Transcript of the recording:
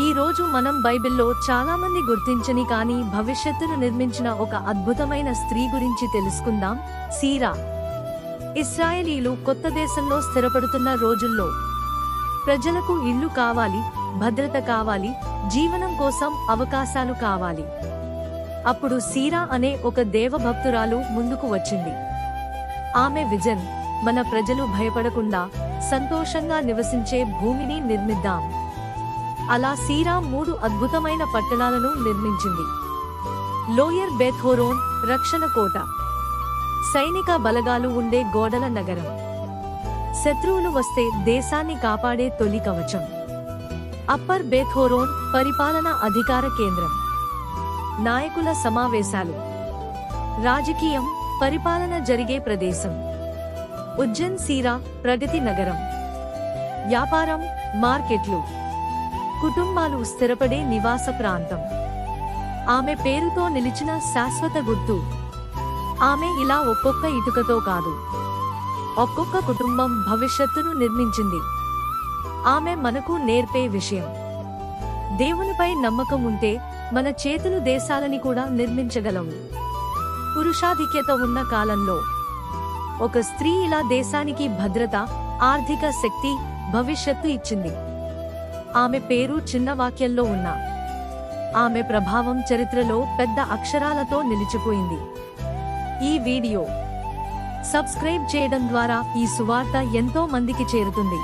ఈ రోజు మనం బైబిల్లో చాలా మంది గుర్తించని కానీ భవిష్యత్తును నిర్మించిన ఒక అద్భుతమైన స్త్రీ గురించి తెలుసుకుందాం. సీరా. ఇస్రాయేలీలు కొత్త దేశంలో స్థిరపడుతున్న రోజుల్లో ప్రజలకు ఇల్లు కావాలి భద్రత కావాలి జీవనం కోసం అవకాశాలు కావాలి. అప్పుడు సీరా అనే ఒక దేవభక్తురాలు ముందుకు వచ్చింది. ఆమె విజన్ మన ప్రజలు భయపడకుండా సంతోషంగా నివసించే భూమిని నిర్మిద్దాం. అలా సీరా మూడు అద్భుతమైన పట్టణాలను నిర్మించింది. లోయర్ బెథోరోన్ రక్షణ కోట. సైనిక బలగాలు ఉండే గోడల నగరం. శత్రువులు వస్తే దేశాన్ని కాపాడే తొలి కవచం. అప్పర్ బేథోరోన్ పరిపాలన అధికార కేంద్రం. నాయకుల సమావేశాలు. రాజకీయం పరిపాలన జరిగే ప్రదేశం. ఉజ్జన్ సీరా ప్రగతి నగరం. వ్యాపారం మార్కెట్లు. కుటుంబాలు స్థిరపడే నివాస ప్రాంతం. ఆమె పేరుతో నిలిచిన శాశ్వత గుర్తు. ఆమె ఇలా ఒక్కొక్క ఇటుకతో కాదు. ఒక్కొక్క కుటుంబం భవిష్యత్తును నిర్మించింది. ఆమె మనకు నేర్పే విషయం. దేవునిపై నమ్మకం ఉంటే మన చేతులు దేశాలని కూడా నిర్మించగలము పురుషాధిక్యత ఉన్న కాలంలో ఒక స్త్రీ ఇలా దేశానికి భద్రత ఆర్థిక శక్తి భవిష్యత్తు ఇచ్చింది. ఆమె పేరు చిన్న వాక్యంలో ఉన్న. ఆమె ప్రభావం చరిత్రలో పెద్ద అక్షరాలతో నిలిచిపోయింది. ఈ వీడియో సబ్స్క్రైబ్ చేయడం ద్వారా ఈ సువార్త ఎంతో మందికి చేరుతుంది.